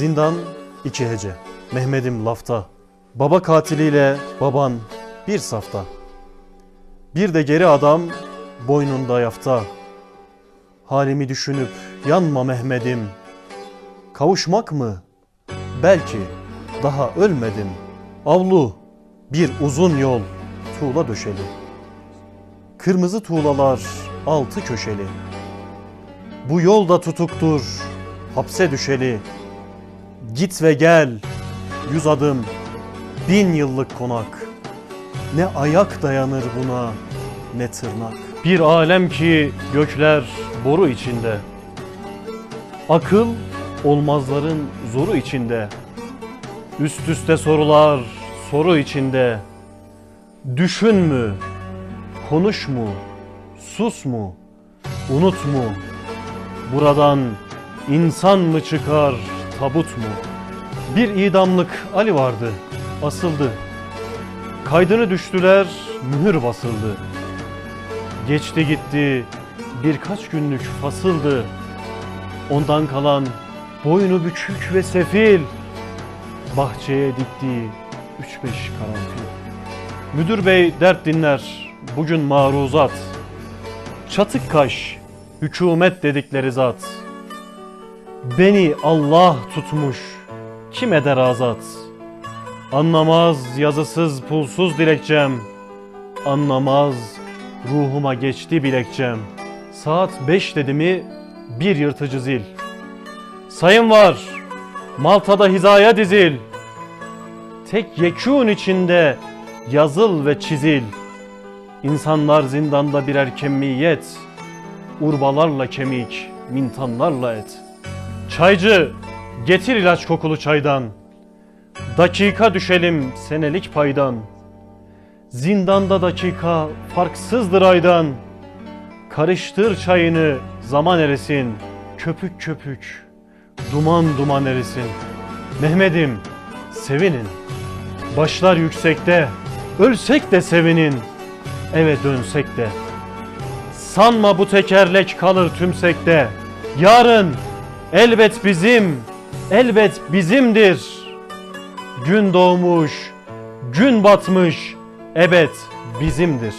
Zindan iki hece. Mehmet'im lafta. Baba katiliyle baban bir safta. Bir de geri adam boynunda yafta. Halimi düşünüp yanma Mehmet'im. Kavuşmak mı? Belki daha ölmedim. Avlu bir uzun yol tuğla döşeli. Kırmızı tuğlalar altı köşeli. Bu yolda tutuktur hapse düşeli. Git ve gel yüz adım bin yıllık konak. Ne ayak dayanır buna ne tırnak. Bir alem ki gökler boru içinde. Akıl olmazların zoru içinde. Üst üste sorular soru içinde. Düşün mü? Konuş mu? Sus mu? Unut mu? Buradan insan mı çıkar, tabut mu? Bir idamlık Ali vardı, asıldı. Kaydını düştüler, mühür basıldı. Geçti gitti, birkaç günlük fasıldı. Ondan kalan boynu bükük ve sefil. Bahçeye diktiği üç beş karanfil. Müdür bey dert dinler, bugün maruzat. Çatık kaş, hükümet dedikleri zat. Beni Allah tutmuş, kim eder azat? Anlamaz yazısız pulsuz dilekçem. Anlamaz ruhuma geçti bilekçem. Saat beş dedi mi bir yırtıcı zil. Sayın var, Malta'da hizaya dizil. Tek yekûn içinde yazıl ve çizil. İnsanlar zindanda birer kemiyet. Urbalarla kemik, mintanlarla et. Çaycı, getir ilaç kokulu çaydan. Dakika düşelim senelik paydan. Zindanda dakika farksızdır aydan. Karıştır çayını zaman erisin. Köpük köpük, duman duman erisin. Mehmet'im, sevinin. Başlar yüksekte, ölsek de sevinin. Eve dönsek de. Sanma bu tekerlek kalır tümsekte. Yarın elbet bizim, elbet bizimdir. Gün doğmuş, gün batmış, ebed bizimdir.